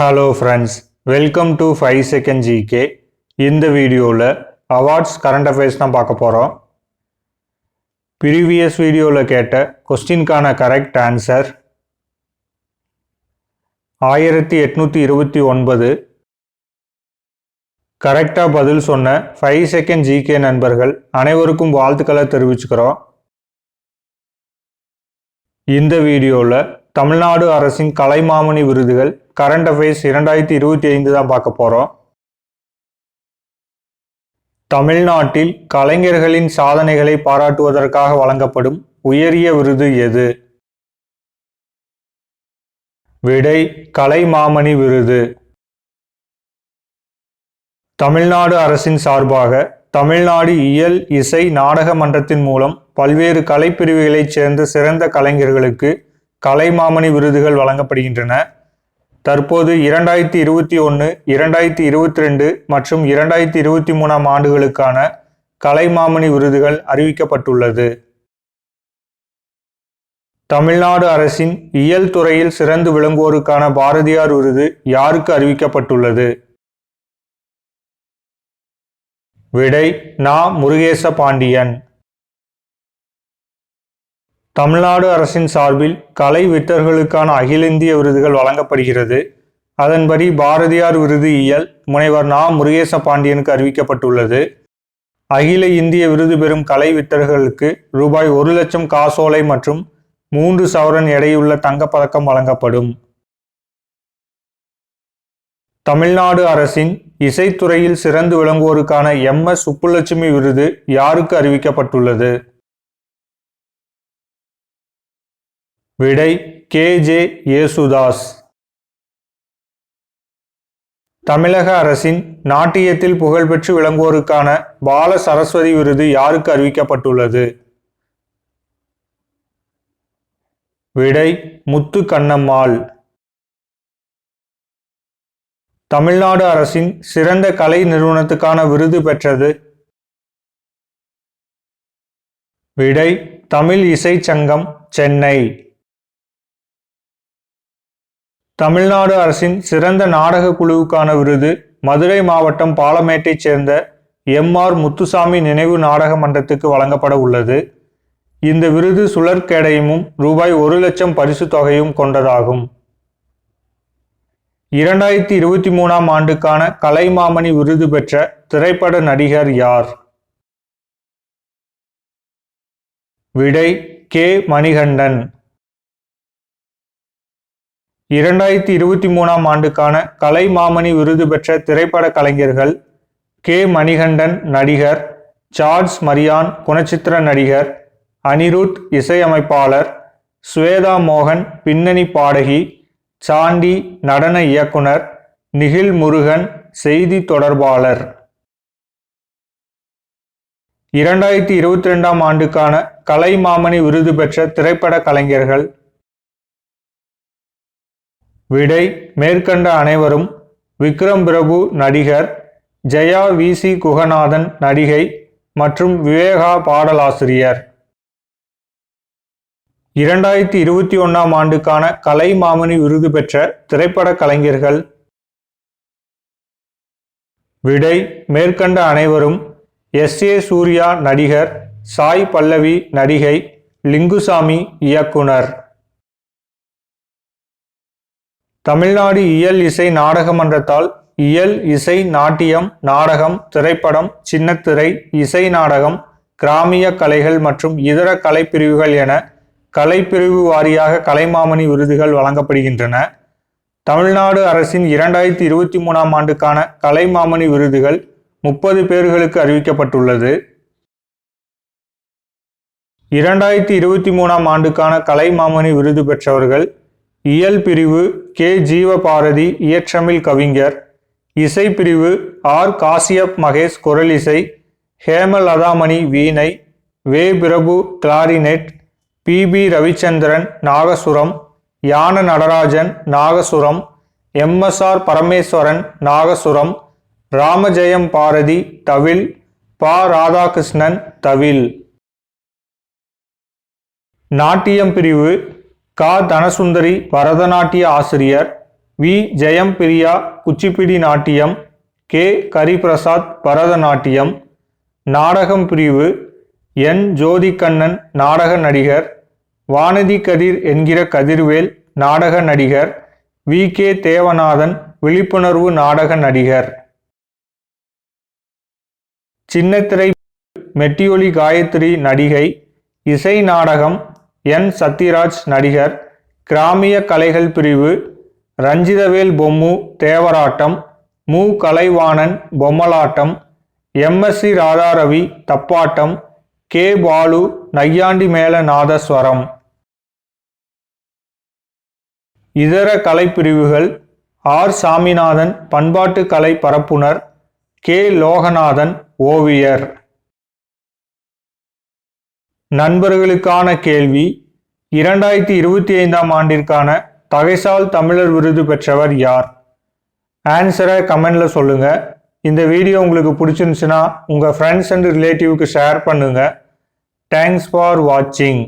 Hello friends welcome to five second GK இந்த வீடியோவில் awards current affairs தான் பார்க்க போகிறோம் ப்ரீவியஸ் வீடியோவில் கேட்ட கொஸ்டின்கான கரெக்ட் ஆன்சர் ஆயிரத்தி எட்நூற்றி இருபத்தி ஒன்பது. கரெக்டாக பதில் சொன்ன ஃபைவ் செகண்ட் ஜிகே நண்பர்கள் அனைவருக்கும் வாழ்த்துக்களை தெரிவிச்சுக்கிறோம். இந்த வீடியோவில் தமிழ்நாடு அரசின் கலைமாமணி விருதுகள் கரண்ட் அஃபேர்ஸ் இரண்டாயிரத்தி இருபத்தி ஐந்து தான் பார்க்க போகிறோம் தமிழ்நாட்டில் கலைஞர்களின் சாதனைகளை பாராட்டுவதற்காக வழங்கப்படும் உயரிய விருது எது? விடை கலைமாமணி விருது. தமிழ்நாடு அரசின் சார்பாக தமிழ்நாடு இயல் இசை நாடக மன்றத்தின் மூலம் பல்வேறு கலைப்பிரிவுகளைச் சேர்ந்த சிறந்த கலைஞர்களுக்கு கலைமாமணி விருதுகள் வழங்கப்படுகின்றன. தற்போது இரண்டாயிரத்தி இருபத்தி ஒன்று இரண்டாயிரத்தி இருபத்தி ரெண்டு மற்றும் இரண்டாயிரத்தி இருபத்தி மூணாம் ஆண்டுகளுக்கான கலைமாமணி விருதுகள் அறிவிக்கப்பட்டுள்ளது. தமிழ்நாடு அரசின் இயல் துறையில் சிறந்து விளங்குவோருக்கான பாரதியார் விருது யாருக்கு அறிவிக்கப்பட்டுள்ளது? விடை நா. முருகேச பாண்டியன் தமிழ்நாடு அரசின் சார்பில் கலை வித்தர்களுக்கான அகில இந்திய விருதுகள் வழங்கப்படுகிறது. அதன்படி பாரதியார் விருது இயல் முனைவர் நா. முருகேச பாண்டியனுக்கு அறிவிக்கப்பட்டுள்ளது. அகில இந்திய விருது பெறும் கலை வித்தர்களுக்கு ரூபாய் ஒரு லட்சம் காசோலை மற்றும் மூன்று சவரன் எடையுள்ள தங்கப்பதக்கம் வழங்கப்படும். தமிழ்நாடு அரசின் இசைத்துறையில் சிறந்து விளங்குவோருக்கான எம். எஸ். சுப்புலட்சுமி விருது யாருக்கு அறிவிக்கப்பட்டுள்ளது? விடை கே ஜே யேசுதாஸ் தமிழக அரசின் நாட்டியத்தில் புகழ்பெற்று விளங்குவோருக்கான பால சரஸ்வதி விருது யாருக்கு அறிவிக்கப்பட்டுள்ளது? விடை முத்து கண்ணம்மாள். தமிழ்நாடு அரசின் சிறந்த கலை நிறுவனத்துக்கான விருது பெற்றது. விடை தமிழ் இசை சங்கம் சென்னை. தமிழ்நாடு அரசின் சிறந்த நாடக குழுவுக்கான விருது மதுரை மாவட்டம் பாலமேட்டைச் சேர்ந்த எம் ஆர் முத்துசாமி நினைவு நாடக மன்றத்துக்கு வழங்கப்பட உள்ளது. இந்த விருது சுழற்கேடயமும் ரூபாய் ஒரு லட்சம் பரிசு தொகையும் கொண்டதாகும். இரண்டாயிரத்தி இருபத்தி மூணாம் ஆண்டுக்கான கலைமாமணி விருது பெற்ற திரைப்பட நடிகர் யார்? விடை கே மணிகண்டன். இரண்டாயிரத்தி இருபத்தி மூணாம் ஆண்டுக்கான கலைமாமணி விருது பெற்ற திரைப்பட கலைஞர்கள் கே. மணிகண்டன் நடிகர் ஜார்ஜ் மரியான் குணச்சித்திர நடிகர் அனிருத் இசையமைப்பாளர் ஸ்வேதா மோகன் பின்னணி பாடகி சாண்டி நடன இயக்குனர் நிகில் முருகன் செய்தி தொடர்பாளர். இரண்டாயிரத்தி இருபத்தி ரெண்டாம் ஆண்டுக்கான கலைமாமணி விருது பெற்ற திரைப்பட கலைஞர்கள் விடை மேற்கண்ட அனைவரும் விக்ரம் பிரபு நடிகர் ஜெயா வி. சி. குகநாதன் நடிகை மற்றும் விவேகா பாடலாசிரியர். இரண்டாயிரத்தி இருபத்தி ஒன்றாம் ஆண்டுக்கான கலைமாமணி விருது பெற்ற திரைப்பட கலைஞர்கள். விடை மேற்கண்ட அனைவரும் எஸ். ஏ. சூர்யா நடிகர் சாய் பல்லவி நடிகை லிங்குசாமி இயக்குனர். தமிழ்நாடு இயல் இசை நாடகமன்றத்தால் இயல் இசை நாட்டியம் நாடகம் திரைப்படம் சின்னத்திரை இசை நாடகம் கிராமிய கலைகள் மற்றும் இதர கலைப்பிரிவுகள் என கலைப்பிரிவு வாரியாக கலைமாமணி விருதுகள் வழங்கப்படுகின்றன. தமிழ்நாடு அரசின் இரண்டாயிரத்தி இருபத்தி மூணாம் ஆண்டுக்கான கலைமாமணி விருதுகள் முப்பது பேர்களுக்கு அறிவிக்கப்பட்டுள்ளது. இரண்டாயிரத்தி இருபத்தி மூணாம் ஆண்டுக்கான கலைமாமணி விருது பெற்றவர்கள் இயல் பிரிவு கே. ஜீவபாரதி இயற்றமிழ் கவிஞர். இசை பிரிவு ஆர். காசியப் மகேஷ் குரலிசை ஹேமலதாமணி வீணை வே. Prabhu clarinet P. P. Ravichandran nagaswaram யான நடராஜன் நாகசுரம் எம்எஸ்ஆர் பரமேஸ்வரன் நாகசுரம் ராமஜெயம் பாரதி தவில் பா. ராதாகிருஷ்ணன் தவில். நாட்டியம் பிரிவு கா. தனசுந்தரி பரதநாட்டிய ஆசிரியர் வி. ஜெயம் பிரியா குச்சிப்பிடி நாட்டியம் கே. கரிபிரசாத் பரதநாட்டியம் நாடகம் பிரிவு என். ஜோதிகண்ணன் நாடக நடிகர் வானதி கதிர் என்கிற கதிர்வேல் நாடக நடிகர் வி. கே. தேவநாதன் விழிப்புணர்வு நாடக நடிகர். சின்னத்திரை மெட்டியொலி காயத்ரி நடிகை இசை நாடகம் என். சத்யராஜ் நடிகர் கிராமிய கலைகள் பிரிவு ரஞ்சிதவேல் பொம்மு தேவராட்டம் மு. கலைவாணன் பொம்மலாட்டம் எம்எஸ்சி ராதாரவி தப்பாட்டம் கே. பாலு நையாண்டி மேள நாதஸ்வரம் இதர கலைப்பிரிவுகள் ஆர். சாமிநாதன் பண்பாட்டு கலை பரப்புனர் கே. லோகநாதன் ஓவியர். நண்பர்களுக்கான கேள்வி. இரண்டாயிரத்தி இருபத்தி ஐந்தாம் ஆண்டிற்கான தகைசால் தமிழர் விருது பெற்றவர் யார்? ஆன்சரை கமெண்ட்ல சொல்லுங்க. இந்த வீடியோ உங்களுக்கு பிடிச்சிருந்துச்சுன்னா உங்கள் ஃப்ரெண்ட்ஸ் அண்ட் ரிலேட்டிவ்க்கு ஷேர் பண்ணுங்கள் தேங்க்ஸ் ஃபார் வாட்சிங்